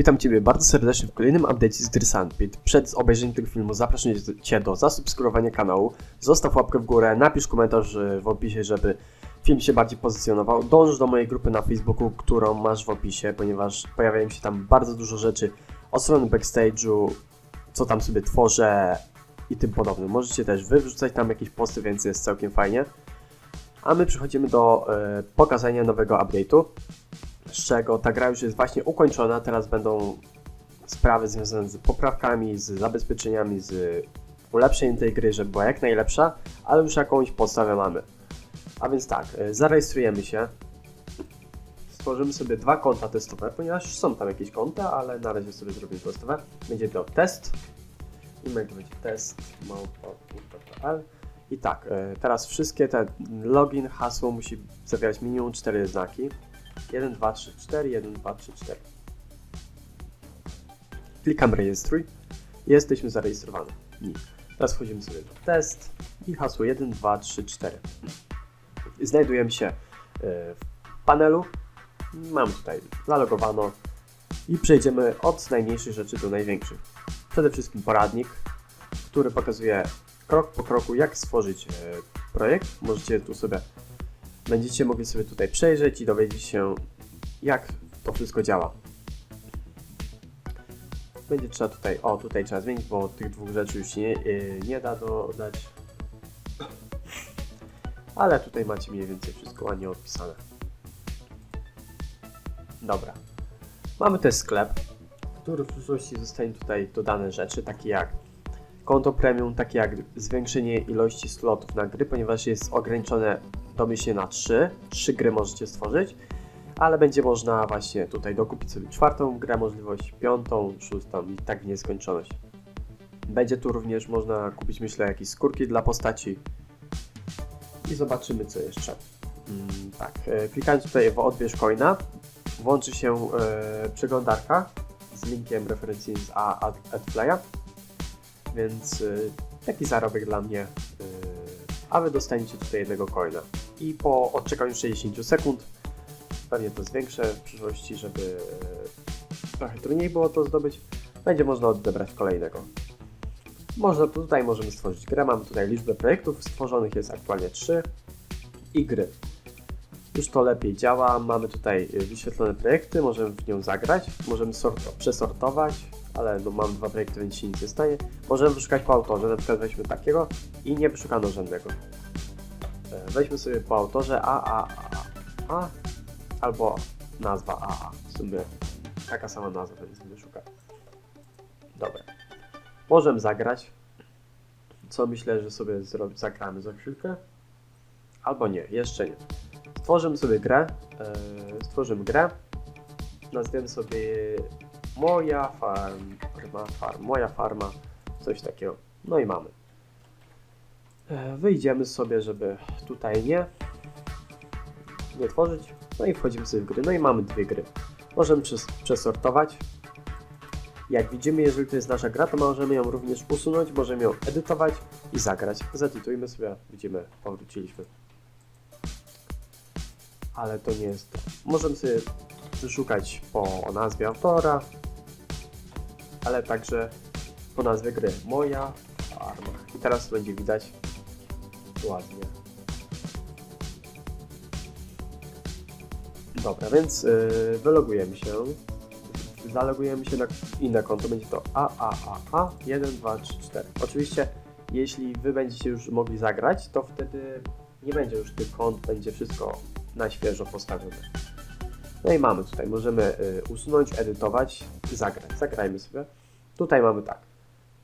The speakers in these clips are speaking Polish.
Witam Ciebie bardzo serdecznie w kolejnym update'cie z gry Sandpit. Przed obejrzeniem tego filmu zapraszam Cię do zasubskrybowania kanału, zostaw łapkę w górę, napisz komentarz y, w opisie, żeby film się bardziej pozycjonował. Dąż do mojej grupy na Facebooku, którą masz w opisie, ponieważ pojawiają się tam bardzo dużo rzeczy o strony backstage'u, co tam sobie tworzę i tym podobnym. Możecie też wy wrzucać tam jakieś posty, więc jest całkiem fajnie. A my przechodzimy do y, pokazania nowego update'u z czego ta gra już jest właśnie ukończona. Teraz będą sprawy związane z poprawkami, z zabezpieczeniami, z ulepszeniem tej gry, żeby była jak najlepsza, ale już jakąś podstawę mamy. A więc tak, y, zarejestrujemy się. Stworzymy sobie dwa konta testowe, ponieważ są tam jakieś konta, ale na razie sobie zrobimy testowe. Będzie to test. To będzie test I tak, y, teraz wszystkie te login, hasło musi zawierać minimum 4 znaki. 1, 2, 3, 4, 1, 2, 3, 4. Klikam rejestruj jesteśmy zarejestrowani. Teraz wchodzimy sobie do test i hasło 1, 2, 3, 4. Znajdujemy się e, w panelu. Mam tutaj zalogowano i przejdziemy od najmniejszych rzeczy do największych. Przede wszystkim poradnik, który pokazuje krok po kroku jak stworzyć e, projekt. Możecie tu sobie Będziecie mogli sobie tutaj przejrzeć i dowiedzieć się, jak to wszystko działa. Będzie trzeba tutaj, o tutaj trzeba zmienić, bo tych dwóch rzeczy już nie, yy, nie da dodać. Ale tutaj macie mniej więcej wszystko ładnie odpisane. Dobra. Mamy też sklep, który w przyszłości zostanie tutaj dodane rzeczy, takie jak konto premium, takie jak zwiększenie ilości slotów na gry, ponieważ jest ograniczone domyślnie na 3. 3 gry możecie stworzyć, ale będzie można właśnie tutaj dokupić sobie czwartą grę, możliwość piątą, szóstą i tak w nieskończoność. Będzie tu również można kupić, myślę, jakieś skórki dla postaci. I zobaczymy, co jeszcze. Mm, tak, e, klikając tutaj w odbierz coina, włączy się e, przeglądarka z linkiem referencyjnym z AdPlaya, więc e, taki zarobek dla mnie, e, a wy dostaniecie tutaj jednego coina i po odczekaniu 60 sekund, pewnie to zwiększę w przyszłości, żeby trochę trudniej było to zdobyć, będzie można odebrać kolejnego. Można, tutaj możemy stworzyć grę, mamy tutaj liczbę projektów, stworzonych jest aktualnie 3 i gry. Już to lepiej działa, mamy tutaj wyświetlone projekty, możemy w nią zagrać, możemy przesortować, ale no mam dwa projekty, więc się nic nie stanie. Możemy wyszukać po autorze, na przykład weźmy takiego i nie wyszukano żadnego. E, weźmy sobie po autorze A, A, albo nazwa AA. W sumie taka sama nazwa, więc będę szukać. Dobra. Możemy zagrać. Co myślę, że sobie zagramy za chwilkę. Albo nie, jeszcze nie. Stworzymy sobie grę. Yy, stworzymy grę. Nazwiemy sobie moja farma, farm, moja farma, coś takiego. No i mamy. E, wyjdziemy sobie, żeby tutaj nie, nie tworzyć. No i wchodzimy sobie w gry. No i mamy dwie gry. Możemy przes przesortować. Jak widzimy, jeżeli to jest nasza gra, to możemy ją również usunąć, możemy ją edytować i zagrać. Zedytujmy sobie, widzimy, powróciliśmy. Ale to nie jest. Możemy sobie wyszukać po nazwie autora, ale także po nazwie gry. Moja farma. I teraz będzie widać Ładnie. Dobra, więc yy, wylogujemy się. Zalogujemy się na inne konto. Będzie to AAAA 1, 2, 3, 4. Oczywiście, jeśli Wy będziecie już mogli zagrać, to wtedy nie będzie już tych kont, będzie wszystko na świeżo postawione. No i mamy tutaj, możemy y, usunąć, edytować, zagrać. Zagrajmy sobie. Tutaj mamy tak.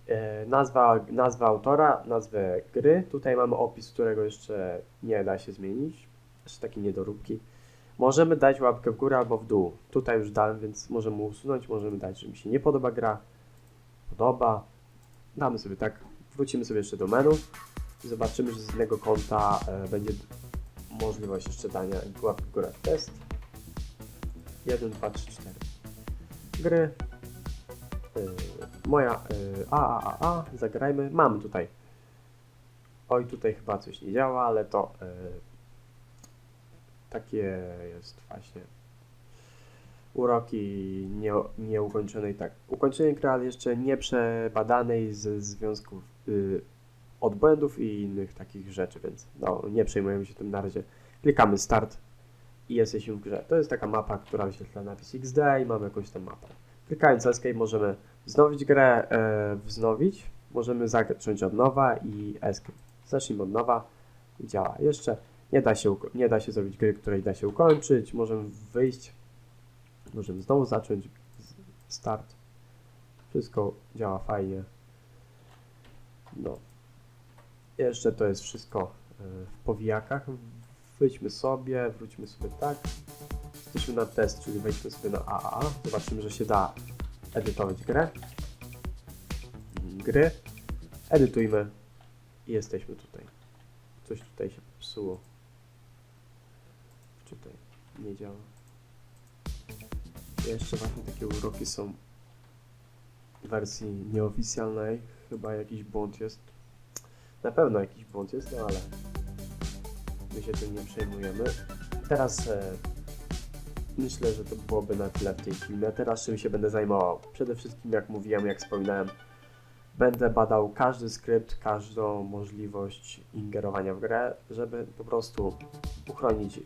E, nazwa, nazwa autora, nazwę gry. Tutaj mamy opis, którego jeszcze nie da się zmienić. Jeszcze takie niedoróbki. Możemy dać łapkę w górę albo w dół. Tutaj już dałem, więc możemy usunąć. Możemy dać, że mi się nie podoba gra. Podoba. Damy sobie tak. Wrócimy sobie jeszcze do menu. I zobaczymy, że z innego konta e, będzie możliwość jeszcze dania łapki w górę. Test. 1, 2, 3, 4. Gry. Y, moja y, A, A, A, A, zagrajmy. Mamy tutaj. Oj, tutaj chyba coś nie działa, ale to y, takie jest właśnie. uroki nie, nieukończonej, tak, ukończonej gry, ale jeszcze nie przebadanej ze związków y, i innych takich rzeczy, więc no, nie przejmujemy się tym na razie. Klikamy start i jesteśmy w grze. To jest taka mapa, która wyświetla napis XD i mamy jakąś tam mapę. Klikając Escape możemy wznowić grę, e, wznowić, możemy zacząć od nowa i Escape. Zacznijmy od nowa i działa. Jeszcze nie da się, nie da się zrobić gry, której da się ukończyć, możemy wyjść, możemy znowu zacząć start. Wszystko działa fajnie. No. Jeszcze to jest wszystko e, w powijakach. Wyjdźmy sobie, wróćmy sobie tak. Jesteśmy na test, czyli wejdźmy sobie na AAA. Zobaczymy, że się da edytować grę. Gry. Edytujmy i jesteśmy tutaj. Coś tutaj się popsuło. Tutaj nie działa. Jeszcze właśnie takie uroki są w wersji nieoficjalnej. Chyba jakiś błąd jest. Na pewno jakiś błąd jest, no ale my się tym nie przejmujemy. Teraz e, myślę, że to byłoby na tyle w tej filmie. Teraz czym się będę zajmował? Przede wszystkim, jak mówiłem, jak wspominałem, będę badał każdy skrypt, każdą możliwość ingerowania w grę, żeby po prostu uchronić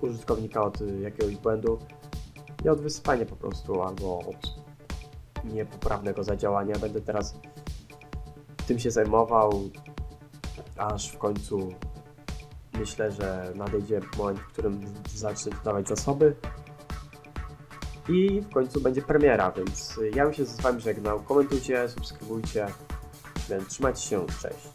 użytkownika od jakiegoś błędu i od wysypania po prostu, albo od niepoprawnego zadziałania. Będę teraz tym się zajmował, aż w końcu myślę, że nadejdzie moment, w którym zacznę dodawać zasoby i w końcu będzie premiera, więc ja bym się z Wami żegnał. Komentujcie, subskrybujcie, trzymajcie się, cześć.